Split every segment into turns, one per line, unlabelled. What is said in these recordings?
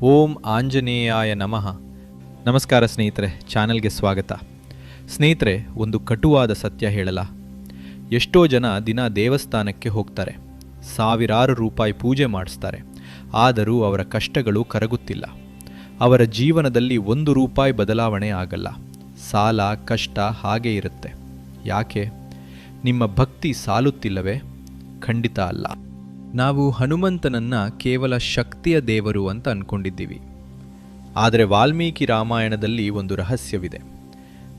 ಓಂ ಆಂಜನೇಯಾಯ ನಮಃ. ನಮಸ್ಕಾರ ಸ್ನೇಹಿತರೆ, ಚಾನಲ್ಗೆ ಸ್ವಾಗತ. ಸ್ನೇಹಿತರೆ, ಒಂದು ಕಟುವಾದ ಸತ್ಯ ಹೇಳಲ್ಲ ಎಷ್ಟೋ ಜನ ದಿನ ದೇವಸ್ಥಾನಕ್ಕೆ ಹೋಗ್ತಾರೆ. ಸಾವಿರಾರು ರೂಪಾಯಿ ಪೂಜೆ ಮಾಡಿಸ್ತಾರೆ. ಆದರೂ ಅವರ ಕಷ್ಟಗಳು ಕರಗುತ್ತಿಲ್ಲ. ಅವರ ಜೀವನದಲ್ಲಿ ಒಂದು ರೂಪಾಯಿ ಬದಲಾವಣೆ ಆಗಲ್ಲ. ಸಾಲ, ಕಷ್ಟ ಹಾಗೇ ಇರುತ್ತೆ. ಯಾಕೆ? ನಿಮ್ಮ ಭಕ್ತಿ ಸಾಲುತ್ತಿಲ್ಲವೇ? ಖಂಡಿತ ಅಲ್ಲ. ನಾವು ಹನುಮಂತನನ್ನ ಕೇವಲ ಶಕ್ತಿಯ ದೇವರು ಅಂತ ಅನ್ಕೊಂಡಿದ್ದೀವಿ. ಆದರೆ ವಾಲ್ಮೀಕಿ ರಾಮಾಯಣದಲ್ಲಿ ಒಂದು ರಹಸ್ಯವಿದೆ.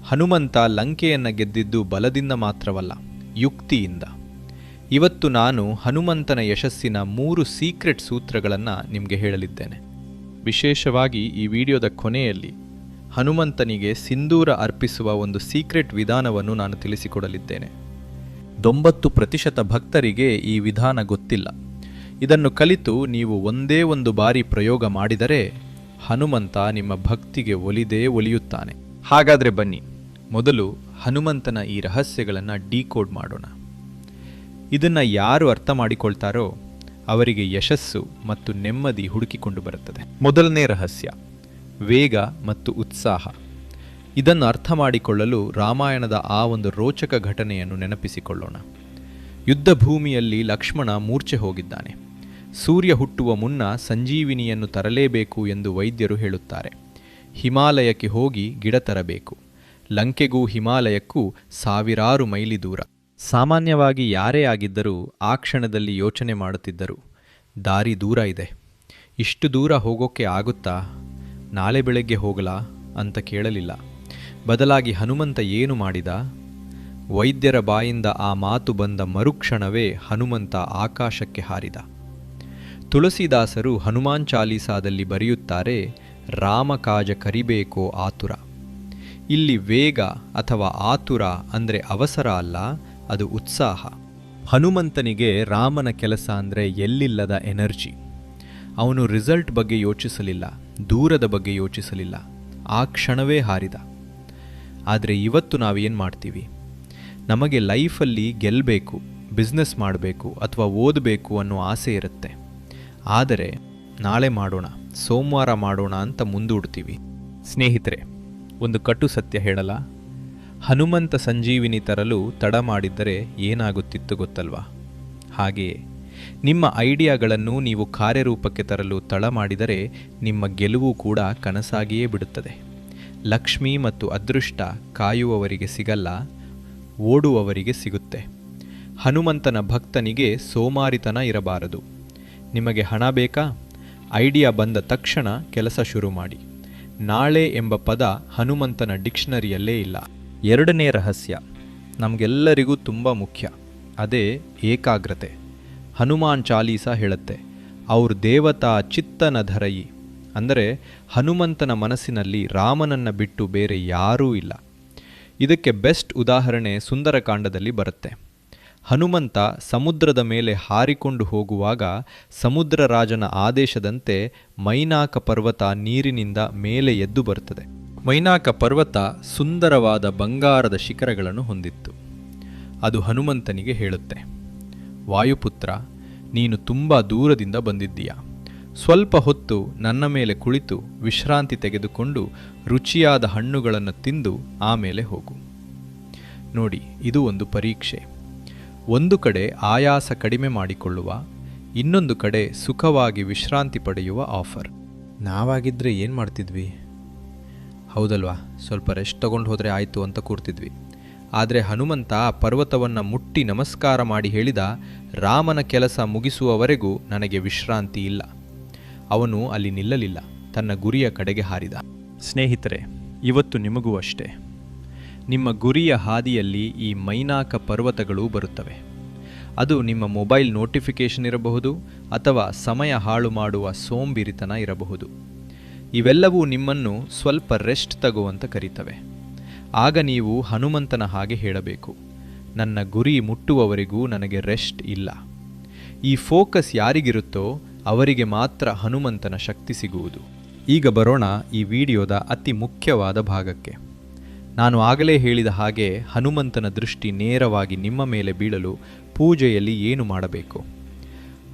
ಹನುಮಂತ ಲಂಕೆಯನ್ನು ಗೆದ್ದಿದ್ದು ಬಲದಿಂದ ಮಾತ್ರವಲ್ಲ, ಯುಕ್ತಿಯಿಂದ. ಇವತ್ತು ನಾನು ಹನುಮಂತನ ಯಶಸ್ಸಿನ ಮೂರು ಸೀಕ್ರೆಟ್ ಸೂತ್ರಗಳನ್ನು ನಿಮಗೆ ಹೇಳಲಿದ್ದೇನೆ. ವಿಶೇಷವಾಗಿ ಈ ವಿಡಿಯೋದ ಕೊನೆಯಲ್ಲಿ ಹನುಮಂತನಿಗೆ ಸಿಂಧೂರ ಅರ್ಪಿಸುವ ಒಂದು ಸೀಕ್ರೆಟ್ ವಿಧಾನವನ್ನು ನಾನು ತಿಳಿಸಿಕೊಡಲಿದ್ದೇನೆ. ತೊಂಬತ್ತು ಪ್ರತಿಶತ ಭಕ್ತರಿಗೆ ಈ ವಿಧಾನ ಗೊತ್ತಿಲ್ಲ. ಇದನ್ನು ಕಲಿತು ನೀವು ಒಂದೇ ಒಂದು ಬಾರಿ ಪ್ರಯೋಗ ಮಾಡಿದರೆ ಹನುಮಂತ ನಿಮ್ಮ ಭಕ್ತಿಗೆ ಒಲಿದೇ ಒಲಿಯುತ್ತಾನೆ. ಹಾಗಾದರೆ ಬನ್ನಿ, ಮೊದಲು ಹನುಮಂತನ ಈ ರಹಸ್ಯಗಳನ್ನು ಡಿಕೋಡ್ ಮಾಡೋಣ. ಇದನ್ನು ಯಾರು ಅರ್ಥ ಮಾಡಿಕೊಳ್ತಾರೋ ಅವರಿಗೆ ಯಶಸ್ಸು ಮತ್ತು ನೆಮ್ಮದಿ ಹುಡುಕಿಕೊಂಡು ಬರುತ್ತದೆ. ಮೊದಲನೇ ರಹಸ್ಯ, ವೇಗ ಮತ್ತು ಉತ್ಸಾಹ. ಇದನ್ನು ಅರ್ಥ ಮಾಡಿಕೊಳ್ಳಲು ರಾಮಾಯಣದ ಆ ಒಂದು ರೋಚಕ ಘಟನೆಯನ್ನು ನೆನಪಿಸಿಕೊಳ್ಳೋಣ. ಯುದ್ಧ ಭೂಮಿಯಲ್ಲಿ ಲಕ್ಷ್ಮಣ ಮೂರ್ಛೆ ಹೋಗಿದ್ದಾನೆ. ಸೂರ್ಯ ಹುಟ್ಟುವ ಮುನ್ನ ಸಂಜೀವಿನಿಯನ್ನು ತರಲೇಬೇಕು ಎಂದು ವೈದ್ಯರು ಹೇಳುತ್ತಾರೆ. ಹಿಮಾಲಯಕ್ಕೆ ಹೋಗಿ ಗಿಡ ತರಬೇಕು. ಲಂಕೆಗೂ ಹಿಮಾಲಯಕ್ಕೂ ಸಾವಿರಾರು ಮೈಲಿ ದೂರ. ಸಾಮಾನ್ಯವಾಗಿ ಯಾರೇ ಆಗಿದ್ದರೂ ಆ ಕ್ಷಣದಲ್ಲಿ ಯೋಚನೆ ಮಾಡುತ್ತಿದ್ದರು. ದಾರಿ ದೂರ ಇದೆ. ಇಷ್ಟು ದೂರ ಹೋಗೋಕ್ಕೆ ಆಗುತ್ತಾ? ನಾಳೆ ಬೆಳಗ್ಗೆ ಹೋಗಲಾ? ಅಂತ ಕೇಳಲಿಲ್ಲ. ಬದಲಾಗಿ ಹನುಮಂತ ಏನು ಮಾಡಿದ? ವೈದ್ಯರ ಬಾಯಿಂದ ಆ ಮಾತು ಬಂದ ಮರುಕ್ಷಣವೇ ಹನುಮಂತ ಆಕಾಶಕ್ಕೆ ಹಾರಿದ. ತುಳಸಿದಾಸರು ಹನುಮಾನ್ ಚಾಲೀಸಾದಲ್ಲಿ ಬರೆಯುತ್ತಾರೆ, ರಾಮ ಕಾಜ ಕರಿಬೇಕೋ ಆತುರ. ಇಲ್ಲಿ ವೇಗ ಅಥವಾ ಆತುರ ಅಂದರೆ ಅವಸರ ಅಲ್ಲ, ಅದು ಉತ್ಸಾಹ. ಹನುಮಂತನಿಗೆ ರಾಮನ ಕೆಲಸ ಅಂದರೆ ಎಲ್ಲಿಲ್ಲದ ಎನರ್ಜಿ. ಅವನು ರಿಸಲ್ಟ್ ಬಗ್ಗೆ ಯೋಚಿಸಲಿಲ್ಲ, ದೂರದ ಬಗ್ಗೆ ಯೋಚಿಸಲಿಲ್ಲ, ಆ ಕ್ಷಣವೇ ಹಾರಿದ. ಆದರೆ ಇವತ್ತು ನಾವೇನು ಮಾಡ್ತೀವಿ? ನಮಗೆ ಲೈಫಲ್ಲಿ ಗೆಲ್ಲಬೇಕು ಬಿಸ್ನೆಸ್ ಮಾಡಬೇಕು ಅಥವಾ ಓದಬೇಕು ಅನ್ನೋ ಆಸೆ ಇರುತ್ತೆ. ಆದರೆ ನಾಳೆ ಮಾಡೋಣ, ಸೋಮವಾರ ಮಾಡೋಣ ಅಂತ ಮುಂದೂಡ್ತೀವಿ. ಸ್ನೇಹಿತರೆ, ಒಂದು ಕಟು ಸತ್ಯ ಹೇಳಲ್ಲ ಹನುಮಂತ ಸಂಜೀವಿನಿ ತರಲು ತಡ ಮಾಡಿದ್ದರೆ ಏನಾಗುತ್ತಿತ್ತು ಗೊತ್ತಲ್ವಾ? ಹಾಗೆಯೇ ನಿಮ್ಮ ಐಡಿಯಾಗಳನ್ನು ನೀವು ಕಾರ್ಯರೂಪಕ್ಕೆ ತರಲು ತಡ ಮಾಡಿದರೆ ನಿಮ್ಮ ಗೆಲುವು ಕೂಡ ಕನಸಾಗಿಯೇ ಬಿಡುತ್ತದೆ. ಲಕ್ಷ್ಮಿ ಮತ್ತು ಅದೃಷ್ಟ ಕಾಯುವವರಿಗೆ ಸಿಗಲ್ಲ, ಓಡುವವರಿಗೆ ಸಿಗುತ್ತೆ. ಹನುಮಂತನ ಭಕ್ತನಿಗೆ ಸೋಮಾರಿತನ ಇರಬಾರದು. ನಿಮಗೆ ಹಣ ಬೇಕಾ? ಐಡಿಯಾ ಬಂದ ತಕ್ಷಣ ಕೆಲಸ ಶುರು ಮಾಡಿ ನಾಳೆ ಎಂಬ ಪದ ಹನುಮಂತನ ಡಿಕ್ಷನರಿಯಲ್ಲೇ ಇಲ್ಲ. ಎರಡನೇ ರಹಸ್ಯ. ನಮಗೆಲ್ಲರಿಗೂ ತುಂಬ ಮುಖ್ಯ. ಅದೇ ಏಕಾಗ್ರತೆ. ಹನುಮಾನ್ ಚಾಲೀಸ ಹೇಳುತ್ತೆ ಅವ್ರ ದೇವತಾ ಚಿತ್ತನ ಧರಯಿ. ಅಂದರೆ ಹನುಮಂತನ ಮನಸ್ಸಿನಲ್ಲಿ ರಾಮನನ್ನು ಬಿಟ್ಟು ಬೇರೆ ಯಾರೂ ಇಲ್ಲ. ಇದಕ್ಕೆ ಬೆಸ್ಟ್ ಉದಾಹರಣೆ ಸುಂದರಕಾಂಡದಲ್ಲಿ ಬರುತ್ತೆ. ಹನುಮಂತ ಸಮುದ್ರದ ಮೇಲೆ ಹಾರಿಕೊಂಡು ಹೋಗುವಾಗ ಸಮುದ್ರ ರಾಜನ ಆದೇಶದಂತೆ ಮೈನಾಕ ಪರ್ವತ ನೀರಿನಿಂದ ಮೇಲೆ ಎದ್ದು ಬರುತ್ತದೆ. ಮೈನಾಕ ಪರ್ವತ ಸುಂದರವಾದ ಬಂಗಾರದ ಶಿಖರಗಳನ್ನು ಹೊಂದಿತ್ತು. ಅದು ಹನುಮಂತನಿಗೆ ಹೇಳುತ್ತೆ, ವಾಯುಪುತ್ರ, ನೀನು ತುಂಬ ದೂರದಿಂದ ಬಂದಿದ್ದೀಯಾ? ಸ್ವಲ್ಪ ಹೊತ್ತು ನನ್ನ ಮೇಲೆ ಕುಳಿತು ವಿಶ್ರಾಂತಿ ತೆಗೆದುಕೊಂಡು ರುಚಿಯಾದ ಹಣ್ಣುಗಳನ್ನು ತಿಂದು ಆಮೇಲೆ ಹೋಗು. ನೋಡಿ, ಇದು ಒಂದು ಪರೀಕ್ಷೆ. ಒಂದು ಕಡೆ ಆಯಾಸ ಕಡಿಮೆ ಮಾಡಿಕೊಳ್ಳುವ, ಇನ್ನೊಂದು ಕಡೆ ಸುಖವಾಗಿ ವಿಶ್ರಾಂತಿ ಪಡೆಯುವ ಆಫರ್. ನಾವಾಗಿದ್ದರೆ ಏನು ಮಾಡ್ತಿದ್ವಿ? ಹೌದಲ್ವಾ, ಸ್ವಲ್ಪ ರೆಸ್ಟ್ ತಗೊಂಡು ಹೋದರೆ ಆಯಿತು ಅಂತ ಕೂರ್ತಿದ್ವಿ. ಆದರೆ ಹನುಮಂತ ಪರ್ವತವನ್ನು ಮುಟ್ಟಿ ನಮಸ್ಕಾರ ಮಾಡಿ ಹೇಳಿದ, ರಾಮನ ಕೆಲಸ ಮುಗಿಸುವವರೆಗೂ ನನಗೆ ವಿಶ್ರಾಂತಿ ಇಲ್ಲ. ಅವನು ಅಲ್ಲಿ ನಿಲ್ಲಲಿಲ್ಲ. ತನ್ನ ಗುರಿಯ ಕಡೆಗೆ ಹಾರಿದ. ಸ್ನೇಹಿತರೆ, ಇವತ್ತು ನಿಮಗೂ ಅಷ್ಟೇ. ನಿಮ್ಮ ಗುರಿಯ ಹಾದಿಯಲ್ಲಿ ಈ ಮೈನಾಕ ಪರ್ವತಗಳು ಬರುತ್ತವೆ. ಅದು ನಿಮ್ಮ ಮೊಬೈಲ್ ನೋಟಿಫಿಕೇಷನ್ ಇರಬಹುದು ಅಥವಾ ಸಮಯ ಹಾಳು ಮಾಡುವ ಸೋಂಬಿರಿತನ ಇರಬಹುದು. ಇವೆಲ್ಲವೂ ನಿಮ್ಮನ್ನು ಸ್ವಲ್ಪ ರೆಸ್ಟ್ ತಗುವಂತ ಕರೀತವೆ. ಆಗ ನೀವು ಹನುಮಂತನ ಹಾಗೆ ಹೇಳಬೇಕು, ನನ್ನ ಗುರಿ ಮುಟ್ಟುವವರೆಗೂ ನನಗೆ ರೆಸ್ಟ್ ಇಲ್ಲ. ಈ ಫೋಕಸ್ ಯಾರಿಗಿರುತ್ತೋ ಅವರಿಗೆ ಮಾತ್ರ ಹನುಮಂತನ ಶಕ್ತಿ ಸಿಗುವುದು. ಈಗ ಬರೋಣ ಈ ವಿಡಿಯೋದ ಅತಿ ಮುಖ್ಯವಾದ ಭಾಗಕ್ಕೆ. ನಾನು ಆಗಲೇ ಹೇಳಿದ ಹಾಗೆ ಹನುಮಂತನ ದೃಷ್ಟಿ ನೇರವಾಗಿ ನಿಮ್ಮ ಮೇಲೆ ಬೀಳಲು ಪೂಜೆಯಲ್ಲಿ ಏನು ಮಾಡಬೇಕು?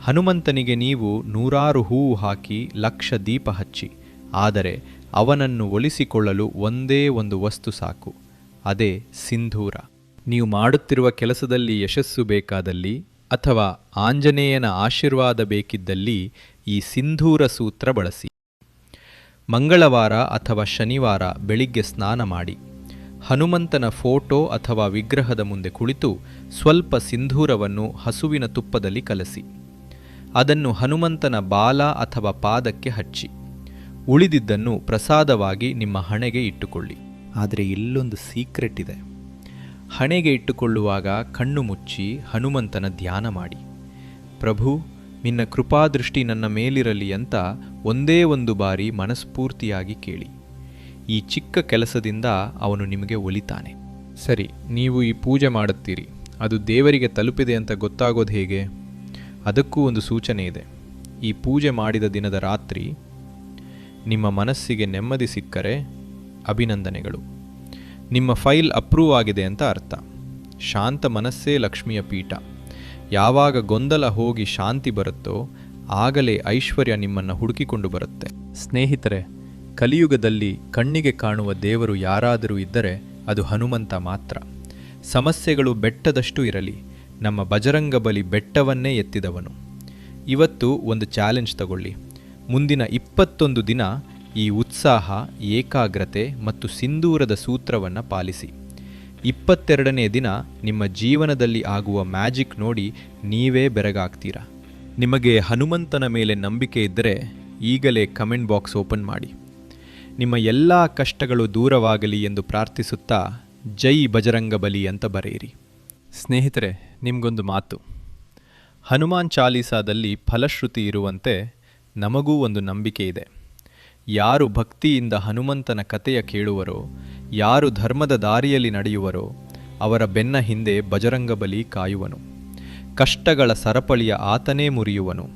ಹನುಮಂತನಿಗೆ ನೀವು ನೂರಾರು ಹೂವು ಹಾಕಿ ಲಕ್ಷ ದೀಪ ಹಚ್ಚಿ, ಆದರೆ ಅವನನ್ನು ಒಲಿಸಿಕೊಳ್ಳಲು ಒಂದೇ ಒಂದು ವಸ್ತು ಸಾಕು, ಅದೇ ಸಿಂಧೂರ. ನೀವು ಮಾಡುತ್ತಿರುವ ಕೆಲಸದಲ್ಲಿ ಯಶಸ್ಸು ಬೇಕಾದಲ್ಲಿ ಅಥವಾ ಆಂಜನೇಯನ ಆಶೀರ್ವಾದ ಬೇಕಿದ್ದಲ್ಲಿ ಈ ಸಿಂಧೂರ ಸೂತ್ರ ಬಳಸಿ. ಮಂಗಳವಾರ ಅಥವಾ ಶನಿವಾರ ಬೆಳಿಗ್ಗೆ ಸ್ನಾನ ಮಾಡಿ. ಹನುಮಂತನ ಫೋಟೋ ಅಥವಾ ವಿಗ್ರಹದ ಮುಂದೆ ಕುಳಿತು ಸ್ವಲ್ಪ ಸಿಂಧೂರವನ್ನು ಹಸುವಿನ ತುಪ್ಪದಲ್ಲಿ ಕಲಸಿ. ಅದನ್ನು ಹನುಮಂತನ ಬಾಲ ಅಥವಾ ಪಾದಕ್ಕೆ ಹಚ್ಚಿ. ಉಳಿದಿದ್ದನ್ನು ಪ್ರಸಾದವಾಗಿ ನಿಮ್ಮ ಹಣೆಗೆ ಇಟ್ಟುಕೊಳ್ಳಿ. ಆದರೆ ಇಲ್ಲೊಂದು ಸೀಕ್ರೆಟ್ ಇದೆ. ಹಣೆಗೆ ಇಟ್ಟುಕೊಳ್ಳುವಾಗ ಕಣ್ಣು ಮುಚ್ಚಿ ಹನುಮಂತನ ಧ್ಯಾನ ಮಾಡಿ. ಪ್ರಭು, ನಿನ್ನ ಕೃಪಾದೃಷ್ಟಿ ನನ್ನ ಮೇಲಿರಲಿ ಅಂತ ಒಂದೇ ಒಂದು ಬಾರಿ ಮನಸ್ಫೂರ್ತಿಯಾಗಿ ಕೇಳಿ. ಈ ಚಿಕ್ಕ ಕೆಲಸದಿಂದ ಅವನು ನಿಮಗೆ ಒಲಿತಾನೆ. ಸರಿ, ನೀವು ಈ ಪೂಜೆ ಮಾಡುತ್ತೀರಿ. ಅದು ದೇವರಿಗೆ ತಲುಪಿದೆ ಅಂತ ಗೊತ್ತಾಗೋದು ಹೇಗೆ? ಅದಕ್ಕೂ ಒಂದು ಸೂಚನೆ ಇದೆ. ಈ ಪೂಜೆ ಮಾಡಿದ ದಿನದ ರಾತ್ರಿ ನಿಮ್ಮ ಮನಸ್ಸಿಗೆ ನೆಮ್ಮದಿ ಸಿಕ್ಕರೆ ಅಭಿನಂದನೆಗಳು. ನಿಮ್ಮ ಫೈಲ್ ಅಪ್ರೂವ್ ಆಗಿದೆ ಅಂತ ಅರ್ಥ. ಶಾಂತ ಮನಸ್ಸೇ ಲಕ್ಷ್ಮಿಯ ಪೀಠ. ಯಾವಾಗ ಗೊಂದಲ ಹೋಗಿ ಶಾಂತಿ ಬರುತ್ತೋ, ಆಗಲೇ ಐಶ್ವರ್ಯ ನಿಮ್ಮನ್ನು ಹುಡುಕಿಕೊಂಡು ಬರುತ್ತೆ. ಸ್ನೇಹಿತರೆ, ಕಲಿಯುಗದಲ್ಲಿ ಕಣ್ಣಿಗೆ ಕಾಣುವ ದೇವರು ಯಾರಾದರೂ ಇದ್ದರೆ ಅದು ಹನುಮಂತ ಮಾತ್ರ. ಸಮಸ್ಯೆಗಳು ಬೆಟ್ಟದಷ್ಟು ಇರಲಿ, ನಮ್ಮ ಬಜರಂಗ ಬಲಿ ಬೆಟ್ಟವನ್ನೇ ಎತ್ತಿದವನು. ಇವತ್ತು ಒಂದು ಚಾಲೆಂಜ್ ತಗೊಳ್ಳಿ. ಮುಂದಿನ ಇಪ್ಪತ್ತೊಂದು ದಿನ ಈ ಉತ್ಸಾಹ, ಏಕಾಗ್ರತೆ ಮತ್ತು ಸಿಂಧೂರದ ಸೂತ್ರವನ್ನು ಪಾಲಿಸಿ. ಇಪ್ಪತ್ತೆರಡನೇ ದಿನ ನಿಮ್ಮ ಜೀವನದಲ್ಲಿ ಆಗುವ ಮ್ಯಾಜಿಕ್ ನೋಡಿ ನೀವೇ ಬೆರಗಾಗ್ತೀರಾ. ನಿಮಗೆ ಹನುಮಂತನ ಮೇಲೆ ನಂಬಿಕೆ ಇದ್ದರೆ ಈಗಲೇ ಕಮೆಂಟ್ ಬಾಕ್ಸ್ ಓಪನ್ ಮಾಡಿ. ನಿಮ್ಮ ಎಲ್ಲ ಕಷ್ಟಗಳು ದೂರವಾಗಲಿ ಎಂದು ಪ್ರಾರ್ಥಿಸುತ್ತಾ ಜೈ ಬಜರಂಗ ಬಲಿ ಅಂತ ಬರೆಯಿರಿ. ಸ್ನೇಹಿತರೆ, ನಿಮಗೊಂದು ಮಾತು. ಹನುಮಾನ್ ಚಾಲೀಸಾದಲ್ಲಿ ಫಲಶ್ರುತಿ ಇರುವಂತೆ ನಮಗೂ ಒಂದು ನಂಬಿಕೆ ಇದೆ. ಯಾರು ಭಕ್ತಿಯಿಂದ ಹನುಮಂತನ ಕಥೆಯ ಕೇಳುವರೋ, ಯಾರು ಧರ್ಮದ ದಾರಿಯಲ್ಲಿ ನಡೆಯುವರೋ, ಅವರ ಬೆನ್ನ ಹಿಂದೆ ಬಜರಂಗಬಲಿ ಕಾಯುವನು. ಕಷ್ಟಗಳ ಸರಪಳಿಯ ಆತನೇ ಮುರಿಯುವನು.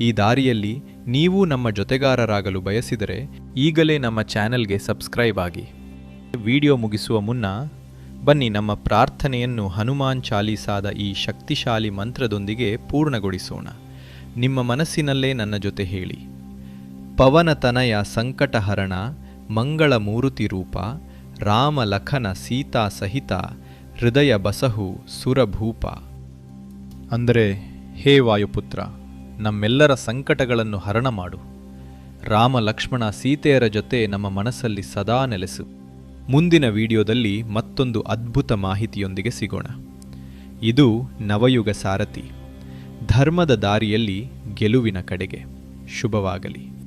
ಈ ದಾರಿಯಲ್ಲಿ ನೀವು ನಮ್ಮ ಜೊತೆಗಾರರಾಗಲು ಬಯಸಿದರೆ ಈಗಲೇ ನಮ್ಮ ಚಾನೆಲ್ಗೆ ಸಬ್ಸ್ಕ್ರೈಬ್ ಆಗಿ. ವಿಡಿಯೋ ಮುಗಿಸುವ ಮುನ್ನ ಬನ್ನಿ ನಮ್ಮ ಪ್ರಾರ್ಥನೆಯನ್ನು ಹನುಮಾನ್ ಚಾಲೀಸಾದ ಈ ಶಕ್ತಿಶಾಲಿ ಮಂತ್ರದೊಂದಿಗೆ ಪೂರ್ಣಗೊಳಿಸೋಣ. ನಿಮ್ಮ ಮನಸ್ಸಿನಲ್ಲೇ ನನ್ನ ಜೊತೆ ಹೇಳಿ. ಪವನತನಯ ಸಂಕಟಹರಣ, ಮಂಗಳ ಮೂರುತಿ ರೂಪ ರಾಮ ಲಖನ ಸೀತಾ ಸಹಿತ ಹೃದಯ ಬಸಹು ಸುರಭೂಪ. ಅಂದರೆ, ಹೇ ವಾಯುಪುತ್ರ, ನಮ್ಮೆಲ್ಲರ ಸಂಕಟಗಳನ್ನು ಹರಣ ಮಾಡು. ರಾಮ ಲಕ್ಷ್ಮಣ ಸೀತೆಯರ ಜೊತೆ ನಮ್ಮ ಮನಸ್ಸಲ್ಲಿ ಸದಾ ನೆಲೆಸು. ಮುಂದಿನ ವಿಡಿಯೋದಲ್ಲಿ ಮತ್ತೊಂದು ಅದ್ಭುತ ಮಾಹಿತಿಯೊಂದಿಗೆ ಸಿಗೋಣ. ಇದು ನವಯುಗ ಸಾರಥಿ. ಧರ್ಮದ ದಾರಿಯಲ್ಲಿ ಗೆಲುವಿನ ಕಡೆಗೆ. ಶುಭವಾಗಲಿ.